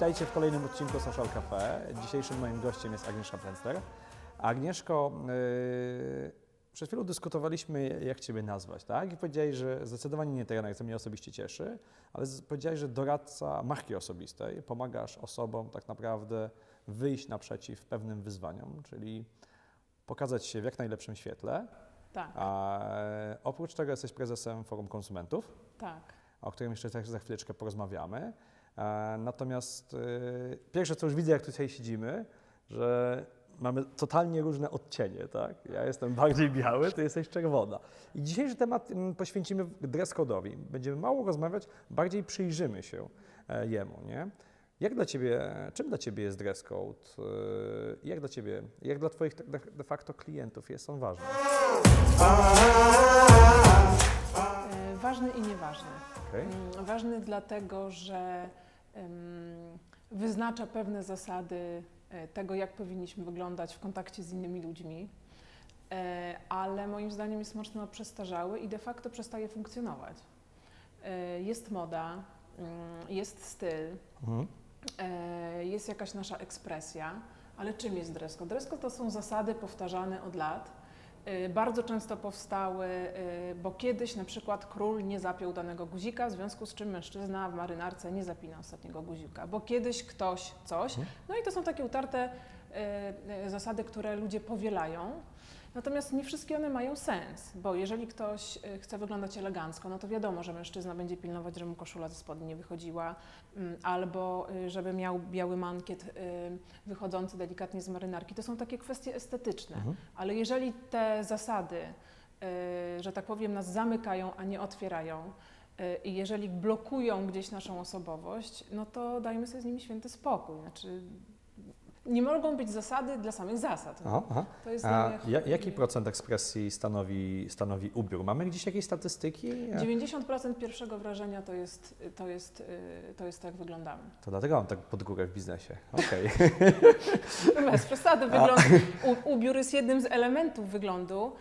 witajcie w kolejnym odcinku Social Cafe. Dzisiejszym moim gościem jest Agnieszka Plenster. Agnieszko, yy, przed chwilą dyskutowaliśmy, jak Ciebie nazwać, tak? I powiedziałeś, że zdecydowanie nie trener, co mnie osobiście cieszy, ale powiedziałeś, że doradca marki osobistej. Pomagasz osobom tak naprawdę wyjść naprzeciw pewnym wyzwaniom, czyli pokazać się w jak najlepszym świetle. Tak, A oprócz tego jesteś prezesem Forum Konsumentów tak. o którym jeszcze za chwileczkę porozmawiamy. Natomiast e, pierwsze, co już widzę, jak tutaj siedzimy, że mamy totalnie różne odcienie, tak? Ja jestem bardziej biały, ty jesteś czerwona. I dzisiejszy temat mm, poświęcimy dress code'owi. Będziemy mało rozmawiać, bardziej przyjrzymy się e, jemu, nie? Jak dla Ciebie, czym dla Ciebie jest dress code? e, Jak dla Ciebie, jak dla Twoich de- facto klientów jest on ważny? E, Ważny i nieważny. Okej? Mm, Ważny dlatego, że wyznacza pewne zasady e, tego, jak powinniśmy wyglądać w kontakcie z innymi ludźmi, e, ale moim zdaniem jest mocno przestarzały i de facto przestaje funkcjonować. E, Jest moda, mm, jest styl, Mhm. jest jakaś nasza ekspresja, ale czym jest? Dress code to są zasady powtarzane od lat. E, Bardzo często powstały, e, bo kiedyś na przykład król nie zapiął danego guzika, w związku z czym mężczyzna w marynarce nie zapina ostatniego guzika, bo kiedyś ktoś coś. Mhm. No i to są takie utarte e, zasady, które ludzie powielają. Natomiast nie wszystkie one mają sens, bo jeżeli ktoś e, chce wyglądać elegancko, no to wiadomo, że mężczyzna będzie pilnować, żeby mu koszula ze spodni nie wychodziła, mm, albo y, żeby miał biały mankiet y, wychodzący delikatnie z marynarki. To są takie kwestie estetyczne. Mhm. Ale jeżeli te zasady, y, że tak powiem, nas zamykają, a nie otwierają, y, i jeżeli blokują gdzieś naszą osobowość, no to dajmy sobie z nimi święty spokój. Znaczy, nie mogą być zasady dla samych zasad. Aha, aha. To jest A ja, jaki procent ekspresji stanowi, stanowi ubiór? Mamy gdzieś jakieś statystyki? 90% pierwszego wrażenia to jest, to jest, y, to jest to, jak wyglądamy. To dlatego mam tak pod górę w biznesie. Okej. Bez przesady, wygląd, u, ubiór jest jednym z elementów wyglądu,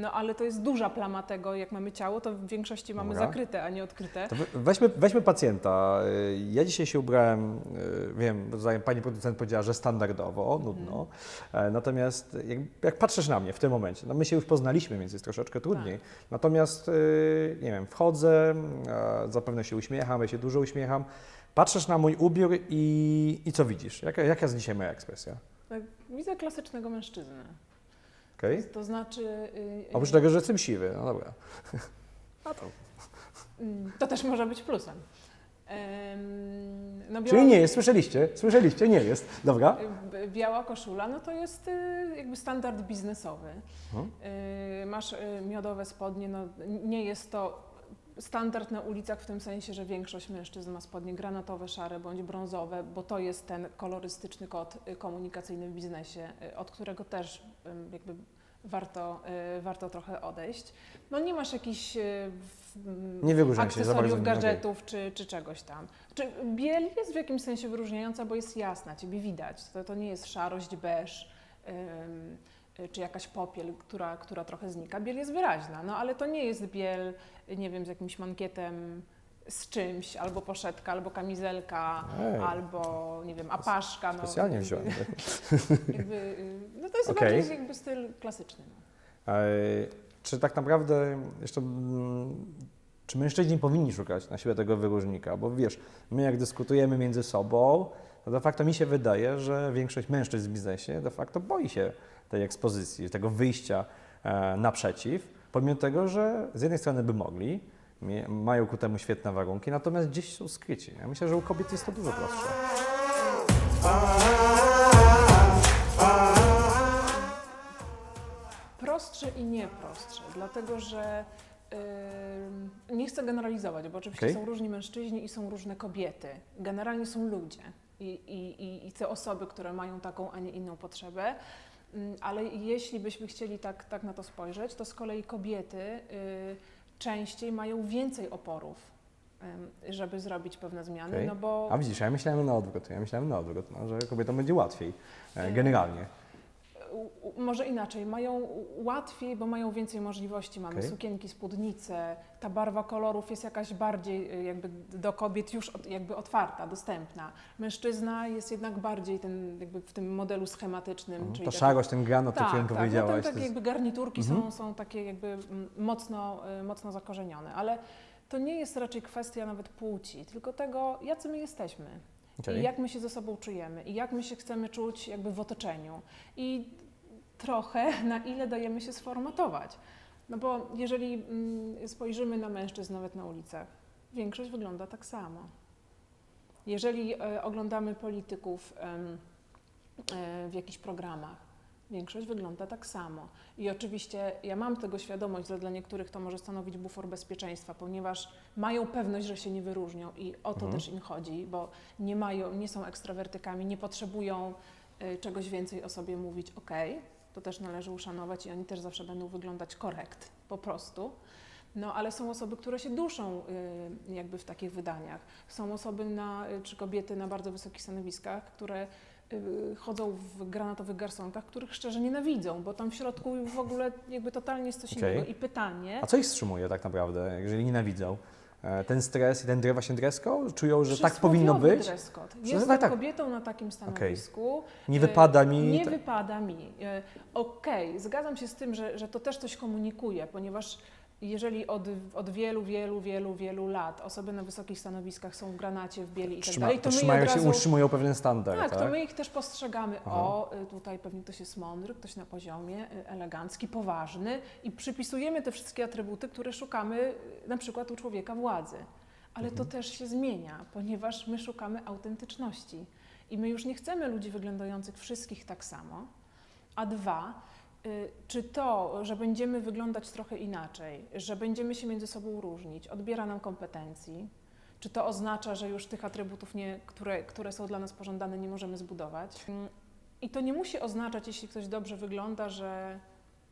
no ale to jest duża plama tego, jak mamy ciało, to w większości mamy Dobra. zakryte, a nie odkryte. To we- weźmy, weźmy pacjenta. Y, Ja dzisiaj się ubrałem, y, wiem, pani producent powiedziała, że standardowo, nudno. E, Natomiast jak, jak patrzysz na mnie w tym momencie, no my się już poznaliśmy, więc jest troszeczkę trudniej. Natomiast, y, nie wiem, wchodzę, e, zapewne się uśmiecham, ja się dużo uśmiecham. Patrzysz na mój ubiór i, i co widzisz? Jaka, jaka jest dzisiaj moja ekspresja? Tak, Widzę klasycznego mężczyznę. Okej? To znaczy. y, Oprócz tego, że jestem siwy, no dobra. A to. mm, To też może być plusem. Em, No, biała, Czyli nie jest, słyszeliście? Słyszeliście, nie jest. Dobra. y, Biała koszula, no to jest y, jakby standard biznesowy. Y, Masz y, miodowe spodnie, no nie jest to standard na ulicach w tym sensie, że większość mężczyzn ma spodnie granatowe, szare bądź brązowe, bo to jest ten kolorystyczny kod y, komunikacyjny w biznesie, y, od którego też jakby warto, y, warto trochę odejść. No nie masz jakichś Nie się bardzo. akcesoriów, okej. gadżetów czy, czy czegoś tam. Czy biel jest w jakimś sensie wyróżniająca, bo jest jasna, ciebie widać. To, to nie jest szarość, beż ym, czy jakaś popiel, która, która trochę znika. Biel jest wyraźna, no ale to nie jest biel, nie wiem, z jakimś mankietem z czymś, albo poszetka, albo kamizelka, Ej. albo nie wiem, apaszka. No, Specjalnie wziąłem. Jakby, y, no to jest Okej. bardziej jakby styl klasyczny. No. E, Czy tak naprawdę jeszcze, mm, czy mężczyźni powinni szukać na siebie tego wyróżnika? Bo wiesz, my jak dyskutujemy między sobą, to de facto mi się wydaje, że większość mężczyzn w biznesie de facto boi się tej ekspozycji, tego wyjścia e, naprzeciw, pomimo tego, że z jednej strony by mogli, mają ku temu świetne warunki, natomiast gdzieś są skryci. Ja myślę, że u kobiet jest to dużo prostsze. Prostsze i nie prostsze, dlatego że ym, nie chcę generalizować, bo oczywiście Okej. są różni mężczyźni i są różne kobiety. Generalnie są ludzie i, i, i, i te osoby, które mają taką, a nie inną potrzebę. Ym, Ale jeśli byśmy chcieli tak, tak na to spojrzeć, to z kolei kobiety y, częściej mają więcej oporów, żeby zrobić pewne zmiany, Okej. no bo A widzisz, ja myślałem na odwrót, ja myślałem na odwrót, no, że kobietom będzie łatwiej, e, generalnie. Może inaczej, mają łatwiej, bo mają więcej możliwości. Mamy Okej. sukienki, spódnice, ta barwa kolorów jest jakaś bardziej y, jakby do kobiet już jakby otwarta, dostępna. Mężczyzna jest jednak bardziej ten, jakby w tym modelu schematycznym. Mhm. czyli Ta taki- szarość, ten granat, o tak, którym tak. powiedziałaś. No, to tam takie jakby garniturki Mhm. są, są takie jakby mm, mocno, y, mocno zakorzenione, ale to nie jest raczej kwestia nawet płci, tylko tego, jacy my jesteśmy. Okej. I jak my się ze sobą czujemy, i jak my się chcemy czuć jakby w otoczeniu. I trochę na ile dajemy się sformatować. No bo jeżeli mm, spojrzymy na mężczyzn nawet na ulicach, większość wygląda tak samo. Jeżeli e, oglądamy polityków e, w jakichś programach, większość wygląda tak samo. I oczywiście ja mam tego świadomość, że dla niektórych to może stanowić bufor bezpieczeństwa, ponieważ mają pewność, że się nie wyróżnią i o to Mhm. też im chodzi, bo nie mają, nie są ekstrawertykami, nie potrzebują y, czegoś więcej o sobie mówić, ok, to też należy uszanować i oni też zawsze będą wyglądać korekt, po prostu. No, ale są osoby, które się duszą y, jakby w takich wydaniach. Są osoby na, y, czy kobiety na bardzo wysokich stanowiskach, które y, chodzą w granatowych garsonkach, których szczerze nienawidzą, bo tam w środku w ogóle jakby totalnie jest coś Okej. innego. I pytanie, A co ich wstrzymuje tak naprawdę, jeżeli nienawidzą? E, Ten stres i ten dre- właśnie dress code? Czują, że tak powinno być? Dress code. Jestem tak, tak. kobietą na takim stanowisku. Nie E, wypada mi... Nie wypada mi. E, Okej, zgadzam się z tym, że, że to też coś komunikuje, ponieważ jeżeli od, od wielu, wielu, wielu, wielu lat osoby na wysokich stanowiskach są w granacie, w bieli i tak Trzyma, dalej, to my trzymają od się, razu... utrzymują pewien standard, Tak, tak? to my ich też postrzegamy. Aha. O, y, tutaj pewnie ktoś jest mądry, ktoś na poziomie, y, elegancki, poważny i przypisujemy te wszystkie atrybuty, które szukamy y, na przykład u człowieka władzy. Ale Mhm. to też się zmienia, ponieważ my szukamy autentyczności i my już nie chcemy ludzi wyglądających wszystkich tak samo. A dwa, czy to, że będziemy wyglądać trochę inaczej, że będziemy się między sobą różnić, odbiera nam kompetencji? Czy to oznacza, że już tych atrybutów, nie, które, które są dla nas pożądane, nie możemy zbudować? Mm, I to nie musi oznaczać, jeśli ktoś dobrze wygląda, że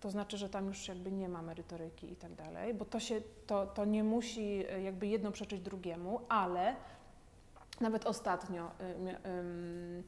to znaczy, że tam już jakby nie ma merytoryki i tak dalej, bo to, się, to, to nie musi e, jakby jedno przeczyć drugiemu, ale nawet ostatnio y, mia- ym,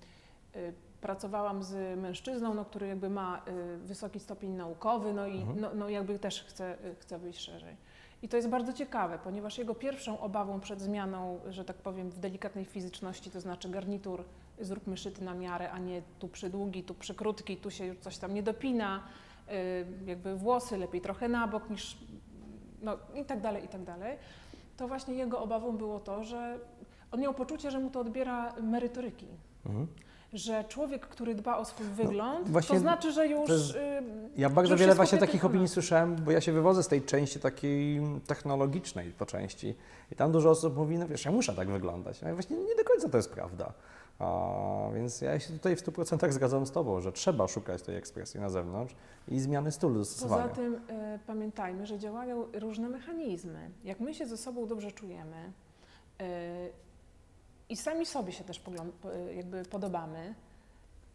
y, pracowałam z mężczyzną, no, który jakby ma y, wysoki stopień naukowy, no i Mhm. no, no jakby też chce, y, chce wyjść szerzej. I to jest bardzo ciekawe, ponieważ jego pierwszą obawą przed zmianą, że tak powiem, w delikatnej fizyczności, to znaczy garnitur zróbmy szyty na miarę, a nie tu przydługi, tu przykrótki, tu się już coś tam nie dopina, y, jakby włosy lepiej trochę na bok niż, no i tak dalej, i tak dalej. To właśnie jego obawą było to, że on miał poczucie, że mu to odbiera merytoryki. Mhm. Że człowiek, który dba o swój wygląd, No, to znaczy, że już. jest- y, Ja bardzo wiele właśnie takich opinii słyszałem, bo ja się wywodzę z tej części takiej technologicznej po części. I tam dużo osób mówi, no wiesz, ja muszę tak wyglądać. No i właśnie nie do końca to jest prawda. A, więc ja się tutaj w 100% zgadzam z Tobą, że trzeba szukać tej ekspresji na zewnątrz i zmiany stylu Poza zastosowania. tym y, pamiętajmy, że działają różne mechanizmy. Jak my się ze sobą dobrze czujemy y, i sami sobie się też jakby podobamy,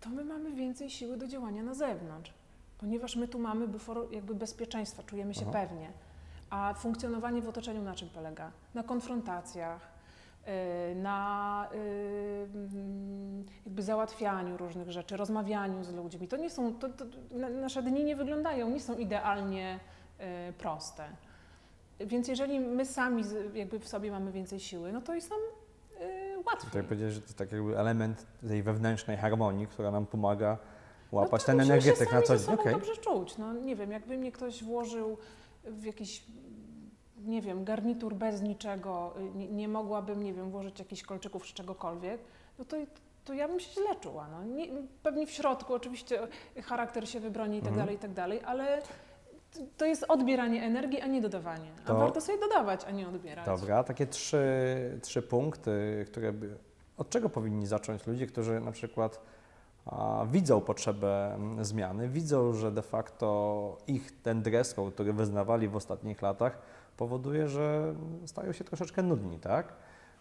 to my mamy więcej siły do działania na zewnątrz, ponieważ my tu mamy bufor jakby bezpieczeństwa, czujemy się Aha. pewnie. A funkcjonowanie w otoczeniu na czym polega? Na konfrontacjach, y, na y, mm, jakby załatwianiu różnych rzeczy, rozmawianiu z ludźmi. To nie są, to, to, na- nasze dni nie wyglądają, nie są idealnie y, proste. Więc jeżeli my sami jakby w sobie mamy więcej siły, no to nam y, łatwiej. Tutaj powiedziałeś, że to jest tak jakby element tej wewnętrznej harmonii, która nam pomaga łapać no tak, ten energetyk się na co dzień. Okej. dobrze czuć. No nie wiem, jakby mnie ktoś włożył w jakiś, nie wiem, garnitur bez niczego, nie, nie mogłabym, nie wiem, włożyć jakichś kolczyków czy czegokolwiek, no to, to ja bym się źle czuła. No. Nie, pewnie w środku oczywiście charakter się wybroni i tak Mhm. dalej, i tak dalej, ale to jest odbieranie energii, a nie dodawanie. A To- warto sobie dodawać, a nie odbierać. Dobra, takie trzy, trzy punkty, które by, od czego powinni zacząć ludzie, którzy na przykład a, widzą potrzebę mm, zmiany, widzą, że de facto ich ten dress code, który wyznawali w ostatnich latach, powoduje, że stają się troszeczkę nudni, tak?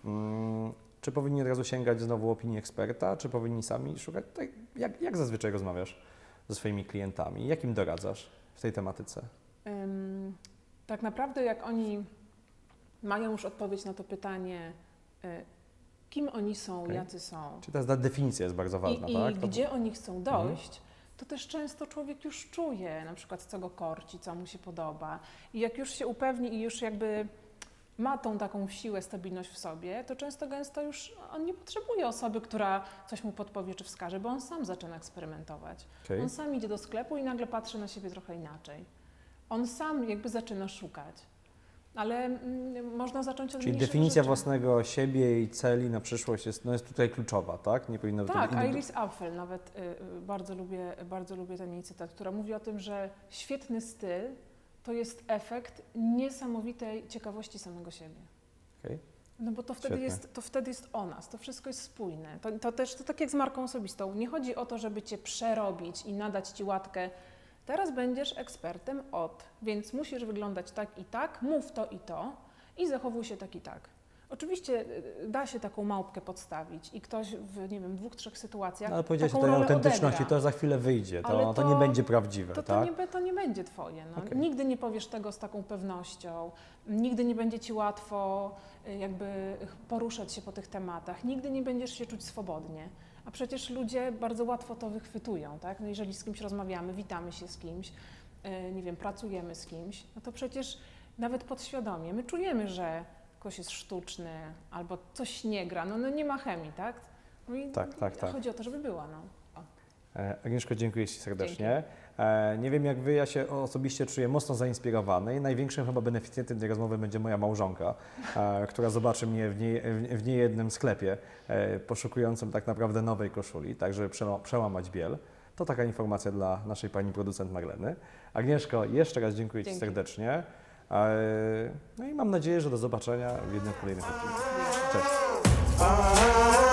Mm, Czy powinni od razu sięgać znowu opinii eksperta, czy powinni sami szukać? Tak, jak, jak zazwyczaj rozmawiasz ze swoimi klientami? Jak im doradzasz w tej tematyce? Tak naprawdę, jak oni mają już odpowiedź na to pytanie, y, kim oni są, Okej. jacy są Czy ta definicja jest bardzo ważna, i, tak? i To- gdzie oni chcą dojść, to też często człowiek już czuje, na przykład co go korci, co mu się podoba. I jak już się upewni i już jakby ma tą taką siłę, stabilność w sobie, to często gęsto już on nie potrzebuje osoby, która coś mu podpowie czy wskaże, bo on sam zaczyna eksperymentować. Okej. On sam idzie do sklepu i nagle patrzy na siebie trochę inaczej. On sam jakby zaczyna szukać. Ale mm, można zacząć od Czyli definicja rzeczy. własnego siebie i celi na przyszłość jest, no jest tutaj kluczowa, tak? Nie powinno być Tak, Iris Apfel nawet y, y, bardzo lubię, bardzo lubię ten jej cytat, która mówi o tym, że świetny styl to jest efekt niesamowitej ciekawości samego siebie. Okej. No bo to wtedy, jest, to wtedy jest o nas, to wszystko jest spójne. To, to też to tak jak z marką osobistą. Nie chodzi o to, żeby cię przerobić i nadać ci łatkę. Teraz będziesz ekspertem od, więc musisz wyglądać tak i tak, mów to i to i zachowuj się tak i tak. Oczywiście y, da się taką małpkę podstawić i ktoś w, nie wiem, dwóch, trzech sytuacjach No, ale powiedziałeś o tej autentyczności, odegra. to za chwilę wyjdzie, to, to, to- nie będzie prawdziwe, To, to, tak? nie, be- to nie będzie twoje. No. Okej. Nigdy nie powiesz tego z taką pewnością, nigdy nie będzie ci łatwo y, jakby poruszać się po tych tematach, nigdy nie będziesz się czuć swobodnie. A przecież ludzie bardzo łatwo to wychwytują, tak? No jeżeli z kimś rozmawiamy, witamy się z kimś, y, nie wiem, pracujemy z kimś, no to przecież nawet podświadomie my czujemy, że ktoś jest sztuczny albo coś nie gra, no, no nie ma chemii, tak? No i Tak, tak, tak. chodzi o to, żeby była, no. E, Agnieszko, dziękuję Ci serdecznie. E, Nie wiem jak Wy, ja się osobiście czuję mocno zainspirowany i największym chyba beneficjentem tej rozmowy będzie moja małżonka, e, która zobaczy mnie w, nie, w niejednym sklepie e, poszukującym tak naprawdę nowej koszuli, tak żeby przełamać biel. To taka informacja dla naszej pani producent Marleny. Agnieszko, jeszcze raz dziękuję Ci Dzięki. serdecznie. No i mam nadzieję, że do zobaczenia w jednym z kolejnych. Cześć.